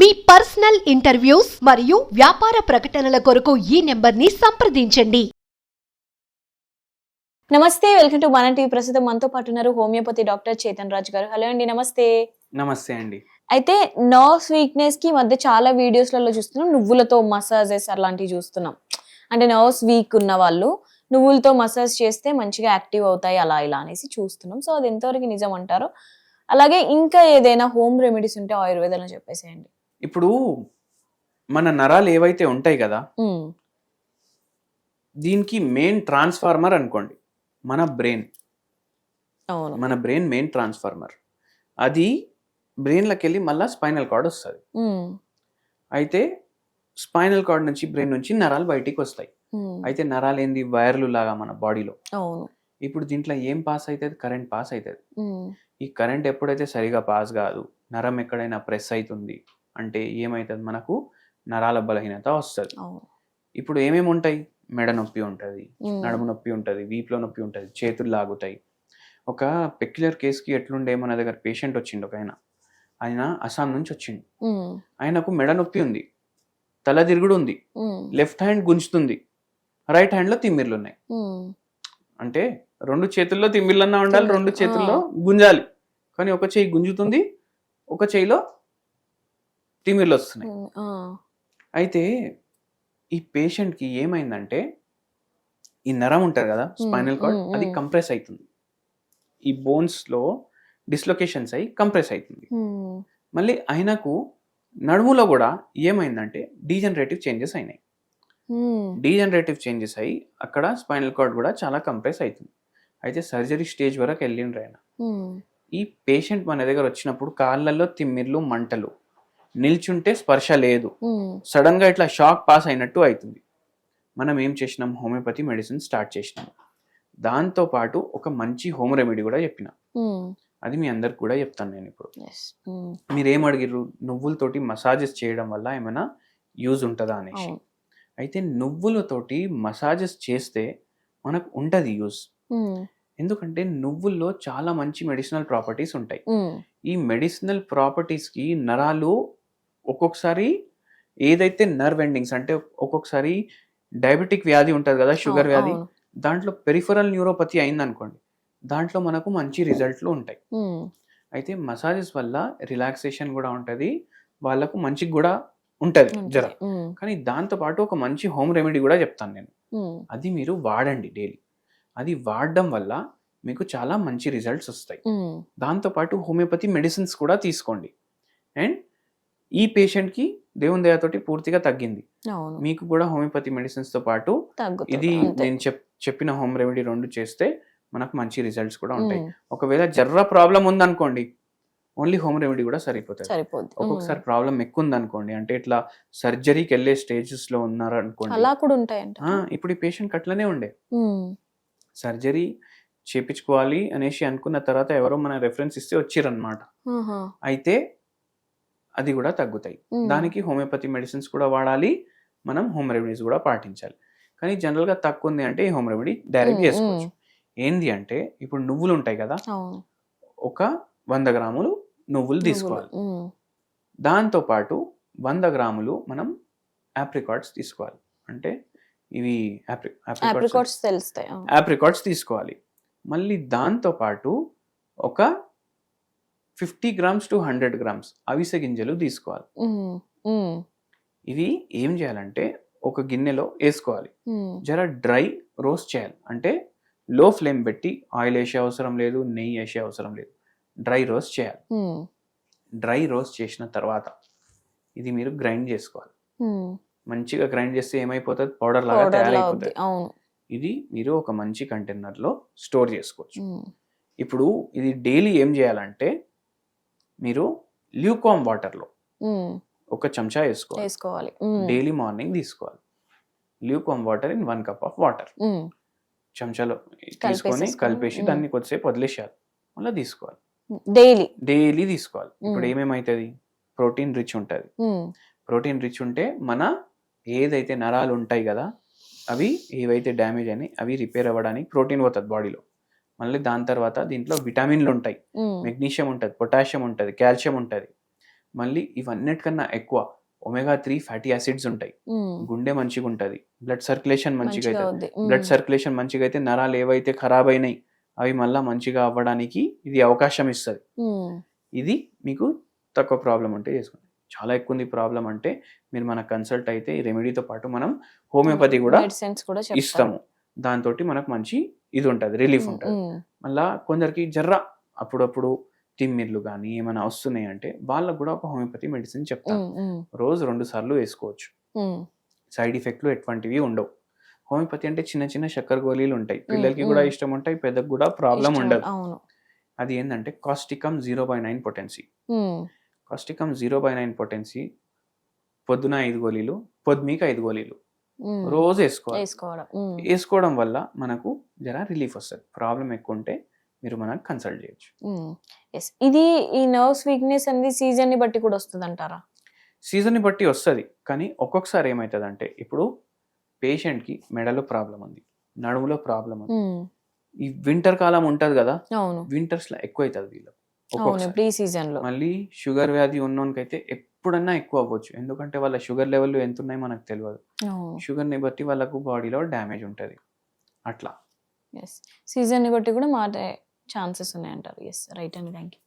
మీ personal interviews మరియు వ్యాపార ప్రకటనల కొరకు ఈ నెంబర్ని సంప్రదించండి. నమస్తే వెల్కమ్ టు మన టీవీ. ప్రస్తుతం మనతో పాటు ఉన్నారు హోమియోపతి డాక్టర్ చేతన్ రాజ్ గారు. హలో అండి నమస్తే. నమస్తే అండి. అయితే నర్వ్స్ వీక్నెస్కి మధ్య చాలా వీడియోస్లలో చూస్తున్నాం. నువ్వులతో మసాజెస్ అలాంటివి చూస్తున్నాం. అంటే నర్వ్స్ వీక్ ఉన్న వాళ్ళు నువ్వులతో మసాజ్ చేస్తే మంచిగా యాక్టివ్ అవుతాయి అలా ఇలా అనేసి చూస్తున్నాం. సో అది ఎంతవరకు నిజం అంటారు. అలాగే ఇంకా ఏదైనా హోమ్ రెమెడీస్ ఉంటే ఆయుర్వేదంలో చెప్పేసేయండి. ఇప్పుడు మన నరాలు ఏవైతే ఉంటాయి కదా దీనికి మెయిన్ ట్రాన్స్ఫార్మర్ అనుకోండి మన బ్రెయిన్ మన బ్రెయిన్ మెయిన్ ట్రాన్స్ఫార్మర్ అది బ్రెయిన్లోకి వెళ్ళి మళ్ళీ స్పైనల్ కార్డ్ వస్తుంది. అయితే స్పైనల్ కార్డ్ నుంచి బ్రెయిన్ నుంచి నరాలు బయటికి వస్తాయి. అయితే నరాలు ఏంది? వైర్లు లాగా మన బాడీలో ఇప్పుడు దీంట్లో ఏం పాస్ అవుతుంది కరెంట్ పాస్ అవుతుంది ఈ కరెంట్ ఎప్పుడైతే సరిగా పాస్ కాదు నరం ఎక్కడైనా ప్రెస్ అవుతుంది అంటే ఏమవుతుంది మనకు నరాల బలహీనత వస్తుంది. ఇప్పుడు ఏమేమి ఉంటాయి? మెడ నొప్పి ఉంటుంది నడుము నొప్పి ఉంటుంది వీపులో నొప్పి ఉంటుంది చేతులు లాగుతాయి. ఒక పెక్యులర్ కేసుకి ఎట్లుండే? మన దగ్గర పేషెంట్ వచ్చిండు ఒక ఆయన. ఆయన అస్సాం నుంచి వచ్చిండు. ఆయనకు మెడ నొప్పి ఉంది తల తిరుగుడు ఉంది లెఫ్ట్ హ్యాండ్ గుంజుతుంది రైట్ హ్యాండ్లో తిమ్మిర్లు ఉన్నాయి. అంటే రెండు చేతుల్లో తిమ్మిర్లన్నా ఉండాలి రెండు చేతుల్లో. గుంజాలి. కానీ ఒక చేయి గుంజుతుంది ఒక చేయిలో తిమ్మిర్లు వస్తున్నాయి. అయితే ఈ పేషెంట్కి ఏమైందంటే ఈ నరం ఉంటుంది కదా స్పైనల్ కార్డ్ అది. కంప్రెస్ అవుతుంది ఈ బోన్స్లో డిస్లొకేషన్స్ అయ్యి కంప్రెస్ అవుతుంది మళ్ళీ ఆయనకు నడుములో కూడా ఏమైందంటే డీజనరేటివ్ చేంజెస్ అయినాయి. డీజనరేటివ్ చేంజెస్ అయ్యి అక్కడ స్పైనల్ కార్డ్ కూడా చాలా కంప్రెస్ అవుతుంది అయితే సర్జరీ స్టేజ్ వరకు వెళ్ళిండ్రు ఆయన. ఈ పేషెంట్ మన దగ్గర వచ్చినప్పుడు కాళ్ళల్లో తిమ్మిర్లు మంటలు నిల్చుంటే స్పర్శ లేదు. సడన్గా ఇట్లా షాక్ పాస్ అయినట్టు అవుతుంది. మనం ఏం చేసినాం? హోమియోపతి మెడిసిన్ స్టార్ట్ చేసినాం. దాంతో పాటు ఒక మంచి హోమ్ రెమెడీ కూడా చెప్పిన. అది మీ అందరికి కూడా చెప్తాను నేను ఇప్పుడు. మీరు అడిగిర్రు? నువ్వులతోటి మసాజెస్ చేయడం వల్ల ఏమైనా యూజ్ ఉంటుందా అనేసి. అయితే నువ్వులతోటి మసాజెస్ చేస్తే మనకు ఉంటుంది యూజ్ ఎందుకంటే నువ్వుల్లో చాలా మంచి మెడిసినల్ ప్రాపర్టీస్ ఉంటాయి. ఈ మెడిసినల్ ప్రాపర్టీస్కి నరాలు ఒక్కొక్కసారి ఏదైతే నర్వ్ ఎండింగ్స్ అంటే ఒక్కొక్కసారి డయాబెటిక్ వ్యాధి ఉంటుంది కదా షుగర్ వ్యాధి. దాంట్లో పెరిఫరల్ న్యూరోపతి అయిందనుకోండి దాంట్లో మనకు మంచి రిజల్ట్లు ఉంటాయి. అయితే మసాజెస్ వల్ల రిలాక్సేషన్ కూడా ఉంటుంది వాళ్ళకు మంచి కూడా ఉంటుంది. జర. కానీ దాంతో పాటు ఒక మంచి హోమ్ రెమెడీ కూడా చెప్తాను నేను. అది మీరు వాడండి డైలీ. అది వాడడం వల్ల మీకు చాలా మంచి రిజల్ట్స్ వస్తాయి. దాంతోపాటు హోమియోపతి మెడిసిన్స్ కూడా తీసుకోండి. అండ్ ఈ పేషెంట్కి దేవుని దయతోటి పూర్తిగా తగ్గింది. మీకు కూడా హోమియోపతి మెడిసిన్స్తో పాటు తగ్గుతుంది. ఇది. నేను చెప్ చెప్పిన హోమ్ రెమెడీ రెండు చేస్తే మనకు మంచి రిజల్ట్స్ కూడా ఉంటాయి. ఒకవేళ జర్ర ప్రాబ్లం ఉందనుకోండి ఓన్లీ హోమ్ రెమెడీ కూడా సరిపోతుంది. ఒక్కొక్కసారి ప్రాబ్లం ఎక్కువ ఉందనుకోండి అంటే ఇట్లా సర్జరీకి వెళ్ళే స్టేజెస్లో ఉన్నారు అనుకోండి అలా కూడా ఉంటాయంట. ఇప్పుడు ఈ పేషెంట్ అట్లనే ఉండే. సర్జరీ చేపించుకోవాలి అనేసి అనుకున్న తర్వాత ఎవరో మన రెఫరెన్స్ ఇస్తే వచ్చిరనమాట అయితే అది కూడా తగ్గుతాయి. దానికి హోమియోపతి మెడిసిన్స్ కూడా వాడాలి. మనం హోమ్ రెమెడీస్ కూడా పాటించాలి. కానీ జనరల్గా తక్కువ ఉంది అంటే ఈ హోమ్ రెమెడీ డైరెక్ట్ చేసుకోవచ్చు. ఏంది అంటే ఇప్పుడు నువ్వులు ఉంటాయి కదా ఒక వంద గ్రాములు నువ్వులు తీసుకోవాలి. దాంతో పాటు వంద గ్రాములు మనం ఆప్రికాట్స్ తీసుకోవాలి. అంటే ఇవి ఆప్రికాట్స్ తెలుస్తాయి. ఆప్రికాట్స్ తీసుకోవాలి. మళ్ళీ దాంతో పాటు ఒక fifty grams to hundred grams అవిసె గింజలు తీసుకోవాలి. ఇవి ఏం చేయాలంటే ఒక గిన్నెలో వేసుకోవాలి. జర డ్రై రోస్ట్ చేయాలి. అంటే లో ఫ్లేమ్ పెట్టి ఆయిల్ వేసే అవసరం లేదు నెయ్యి వేసే అవసరం లేదు. డ్రై రోస్ట్ చేయాలి. డ్రై రోస్ట్ చేసిన తర్వాత ఇది మీరు గ్రైండ్ చేసుకోవాలి. మంచిగా గ్రైండ్ చేస్తే ఏమైపోతుంది? పౌడర్ లాగా తయారైపోతుంది. ఇది మీరు ఒక మంచి కంటైనర్లో స్టోర్ చేసుకోవచ్చు. ఇప్పుడు ఇది డైలీ ఏం చేయాలంటే మీరు ల్యూకామ్ వాటర్లో ఒక చెంచా వేసుకోవాలి. డైలీ మార్నింగ్ తీసుకోవాలి. Lukewarm water in one cup of water. చెంచాలో తీసుకొని కలిపేసి. దాన్ని కొద్దిసేపు వదిలేసేయాలి. మళ్ళీ తీసుకోవాలి. డైలీ. డైలీ తీసుకోవాలి. ఇప్పుడు మ్మ్. ఏమేమవుతుంది ప్రోటీన్ రిచ్ ఉంటుంది. ప్రోటీన్ రిచ్ ఉంటే మన ఏదైతే నరాలు ఉంటాయి కదా అవి ఏవైతే డ్యామేజ్ అని అవి రిపేర్ అవ్వడానికి ప్రోటీన్ పోతుంది బాడీలో. మళ్ళీ దాని తర్వాత దీంట్లో విటమిన్లు ఉంటాయి. మెగ్నీషియం ఉంటుంది పొటాషియం ఉంటుంది కాల్షియం ఉంటుంది. మళ్ళీ ఇవన్నిటికన్నా ఎక్కువ ఒమేగా త్రీ ఫ్యాటీ యాసిడ్స్ ఉంటాయి. గుండె మంచిగా ఉంటుంది బ్లడ్ సర్క్యులేషన్ మంచిగా అవుతుంది. బ్లడ్ సర్క్యులేషన్ మంచిగా అయితే నరాలు ఏవైతే ఖరాబ్ అయినాయి అవి మళ్ళీ మంచిగా అవ్వడానికి ఇది అవకాశం ఇస్తుంది. ఇది మీకు తక్కువ ప్రాబ్లం ఉంటే చేసుకోండి. చాలా ఎక్కువ ఉంది ప్రాబ్లం అంటే మీరు మన కన్సల్ట్ అయితే ఈ రెమెడీతో పాటు మనం హోమియోపతి కూడా. ఇస్తాము. దాంతో మనకు మంచి ఇది ఉంటుంది రిలీఫ్ ఉంటుంది. మళ్ళా కొందరికి జర్ర అప్పుడప్పుడు తిమ్మిర్లు కానీ ఏమైనా వస్తున్నాయి అంటే వాళ్ళకు కూడా ఒక హోమియోపతి మెడిసిన్ చెప్తాను రోజు రెండు సార్లు వేసుకోవచ్చు. సైడ్ ఎఫెక్ట్లు ఎటువంటివి ఉండవు హోమియోపతి అంటే చిన్న చిన్న చక్కెర గోళీలు ఉంటాయి పిల్లలకి. కూడా ఇష్టం ఉంటాయి పెద్దకు కూడా ప్రాబ్లం. ఉండదు అది ఏంటంటే causticum zero by nine potency causticum zero by nine potency పొద్దున ఐదు గోళీలు పొద్దుమీకి ఐదు గోళీలు. రోజు వేసుకోవాలి. వేసుకోవడం వల్ల మనకు జర రిలీఫ్ వస్తుంది. ప్రాబ్లం ఎక్కువ ఉంటే మీరు మనకు కన్సల్ట్ చేయొచ్చు. ఇది ఈ నర్వ్స్ వీక్నెస్ అనేది సీజన్ని బట్టి కూడా వస్తుంది అంటారా సీజన్ని బట్టి వస్తుంది. కానీ ఒక్కొక్కసారి ఏమవుతుంది అంటే ఇప్పుడు పేషెంట్కి మెడలో ప్రాబ్లం ఉంది. నడుములో ప్రాబ్లం ఉంది. ఈ వింటర్ కాలం ఉంటుంది కదా? అవును. వింటర్స్లో ఎక్కువ అవుతుంది అవును ఒక్కొక్కసారి. సీజన్లో మళ్ళీ షుగర్ వ్యాధి ఉన్నోనికైతే ఎప్పుడన్నా ఎక్కువ అవ్వచ్చు. ఎందుకంటే వాళ్ళ షుగర్ లెవెల్ ఎంత ఉన్నాయి మనకు తెలియదు షుగర్ని బట్టి వాళ్ళకు బాడీలో డ్యామేజ్ ఉంటుంది. అట్లా. ఎస్ సీజన్ని బట్టి కూడా మారే ఛాన్సెస్ ఉన్నాయి అంటారు ఎస్ రైట్ అండి. Thank you